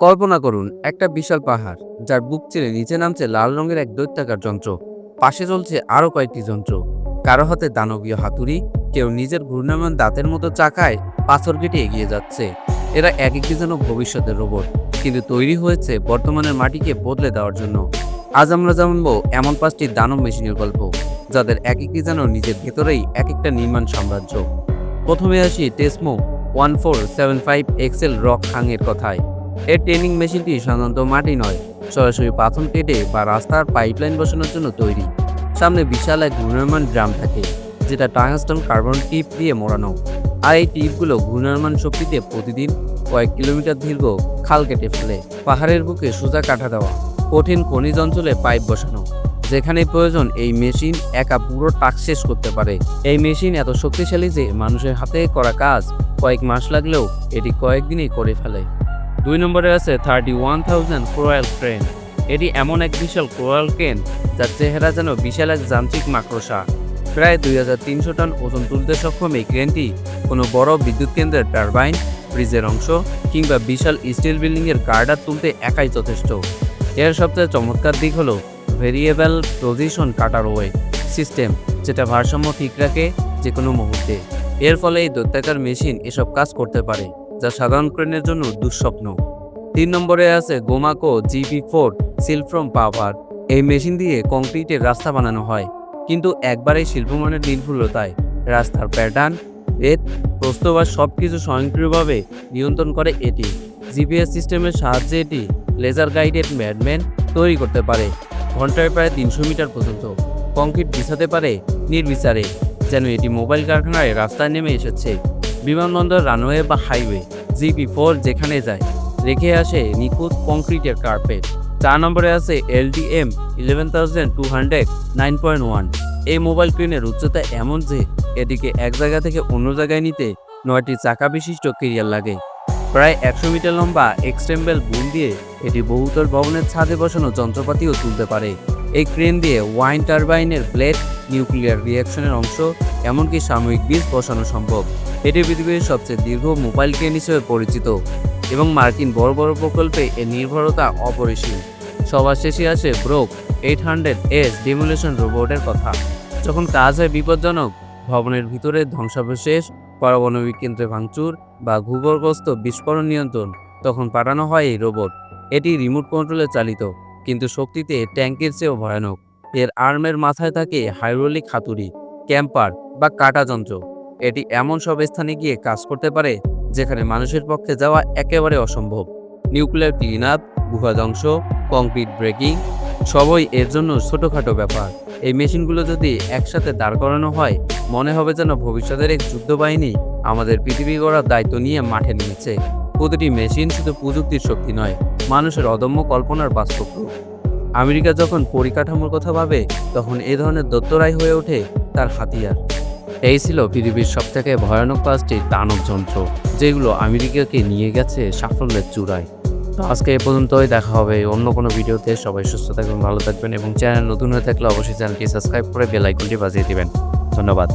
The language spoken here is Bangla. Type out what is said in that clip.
কল্পনা করুন, একটা বিশাল পাহাড়, যার বুক চিরে নিচে নামছে লাল রঙের এক দৈত্যাকার যন্ত্র। পাশে চলছে আরও কয়েকটি যন্ত্র। কারও হাতে দানবীয় হাতুড়ি, কেউ নিজের ঘূর্ণায়মান দাঁতের মতো চাকায় পাথর কেটে এগিয়ে যাচ্ছে। এরা এক একটি যেন ভবিষ্যতের রোবট, কিন্তু তৈরি হয়েছে বর্তমানের মাটিকে বদলে দেওয়ার জন্য। আজ আমরা জানব এমন পাঁচটি দানব মেশিনের গল্প, যাদের এক একটি যেন নিজের ভেতরেই এক একটা নির্মাণ সাম্রাজ্য। প্রথমে আসি টেসমো ওয়ান ফোর সেভেন ফাইভ এক্সেল রক হাংয়ের কথায়। এর ট্রেনিং মেশিনটি সাধারণত মাটি নয়, সরাসরি পাথর কেটে বা রাস্তার পাইপলাইন বসানোর জন্য তৈরি। সামনে বিশাল এক ঘূর্ণায়মান ড্রাম থাকে, যেটা টাংস্টন কার্বন টিপ দিয়ে মোড়ানো। আর এই টিপগুলো ঘূর্ণায়মান শক্তিতে প্রতিদিন কয়েক কিলোমিটার দীর্ঘ খাল কেটে ফেলে, পাহাড়ের বুকে সোজা কাটা দেওয়া, কঠিন খনিজ অঞ্চলে পাইপ বসানো যেখানে প্রয়োজন এই মেশিন একা পুরো টাক শেষ করতে পারে। এই মেশিন এত শক্তিশালী যে মানুষের হাতে করা কাজ কয়েক মাস লাগলেও এটি কয়েকদিনেই করে ফেলে। দুই নম্বরে আছে thirty one thousand crawler train এটি এমন এক বিশাল ক্রোয়াল ট্রেন যার চেহারা যেন বিশাল এক যান্ত্রিক মাকড়সা। প্রায় দুই হাজার তিনশো টন ওজন তুলতে সক্ষম এই ক্রেনটি কোনো বড় বিদ্যুৎ কেন্দ্রের টারবাইন ব্রিজের অংশ কিংবা বিশাল স্টিল বিল্ডিংয়ের গার্ডার তুলতে একাই যথেষ্ট। এর সবচেয়ে চমৎকার দিক হলো variable position counterweight system যেটা ভারসাম্য ঠিক রাখে যে কোনো মুহূর্তে। এর ফলে এই দৈত্যাকার মেশিন এসব কাজ করতে পারে। যা সাধারণ ক্রেনের জন্য দুঃস্বপ্ন। তিন নম্বরে আছে গোমাকো জিপি ফোর সিলফ্রম পাওয়ার। এই মেশিন দিয়ে কংক্রিটের রাস্তা বানানো হয়। কিন্তু একবারে শিল্পমানের নির্ভুলতায় রাস্তার প্যাটার্ন রেত প্রস্তবা সব কিছু স্বয়ংক্রিয়ভাবে নিয়ন্ত্রণ করে এটি। জিপিএস সিস্টেমের সাহায্যে এটি লেজার গাইডেড ম্যাডম্যান তৈরি করতে পারে। ঘন্টায় প্রায় তিনশো মিটার পর্যন্ত কংক্রিট বিছাতে পারে নির্বিচারে, যেন এটি মোবাইল কারখানায় রাস্তায় নেমে এসেছে। বিমানবন্দর, রানওয়ে বা হাইওয়ে জিপি ফোর যেখানে যায়, রেখে আসে নিখুঁত কংক্রিটের কার্পেট। চার নম্বরে আছে LDM eleven thousand two hundred nine point one এই মোবাইল ক্রেনের উচ্চতা এমন যে এটিকে এক জায়গা থেকে অন্য জায়গায় নিতে নয়টি চাকা বিশিষ্ট কেরিয়ার লাগে। প্রায় একশো মিটার লম্বা এক্সটেম্বল বুম দিয়ে এটি বহুতল ভবনের ছাদে বসানো যন্ত্রপাতিও তুলতে পারে। এই ক্রেন দিয়ে ওয়াইন টারবাইনের ব্লেড, নিউক্লিয়ার রিয়াকশনের অংশ, এমনকি সাময়িক বীজ বসানো সম্ভব। এটি পৃথিবীর সবচেয়ে দীর্ঘ মোবাইল ক্রেন হিসেবে পরিচিত এবং মার্কিন বড় বড় প্রকল্পে এর নির্ভরতা অপরিসীম। সবার শেষে আসে Brokk eight hundred S demolition রোবটের কথা। যখন কাজ হয় বিপজ্জনক, ভবনের ভিতরে ধ্বংসাবশেষ, পারমাণবিক কেন্দ্রে ভাঙচুর বা ভূগর্ভস্থ বিস্ফোরণ নিয়ন্ত্রণ, তখন পাঠানো হয় এই রোবট এটি রিমোট কন্ট্রোলে চালিত, কিন্তু শক্তিতে ট্যাঙ্কের চেয়েও ভয়ানক। এর আর্মের মাথায় থাকে হাইড্রোলিক হাতুড়ি ক্যাম্পার বা কাটা যন্ত্র। এটি এমন সব স্থানে গিয়ে কাজ করতে পারে যেখানে মানুষের পক্ষে যাওয়া একেবারে অসম্ভব। নিউক্লিয়ার ক্লিন আপ, গুহা ধ্বংস, কংক্রিট ব্রেকিং, সবই এর জন্য ছোটোখাটো ব্যাপার। এই মেশিনগুলো যদি একসাথে দাঁড় করানো হয়, মনে হবে যেন ভবিষ্যতের এক যুদ্ধ বাহিনী আমাদের পৃথিবী গড়ার দায়িত্ব নিয়ে মাঠে নিয়েছে প্রতিটি মেশিন শুধু প্রযুক্তির শক্তি নয়, মানুষের অদম্য কল্পনার বাস্তব রূপ। আমেরিকা যখন পরিকাঠামোর কথা ভাবে, তখন এ ধরনের দত্তরাই হয়ে ওঠে তার হাতিয়ার। এই ছিল পৃথিবীর সবথেকে ভয়ানক পাঁচটি দানব যন্ত্র, যেগুলো আমেরিকাকে নিয়ে গেছে সাফল্যের চূড়ায়। তো আজকে এ পর্যন্তই, দেখা হবে অন্য কোনো ভিডিওতে। সবাই সুস্থ থাকবেন, ভালো থাকবেন এবং চ্যানেল নতুন হয়ে থাকলে অবশ্যই চ্যানেলটি সাবস্ক্রাইব করে বেল আইকনটি বাজিয়ে দেবেন। ধন্যবাদ।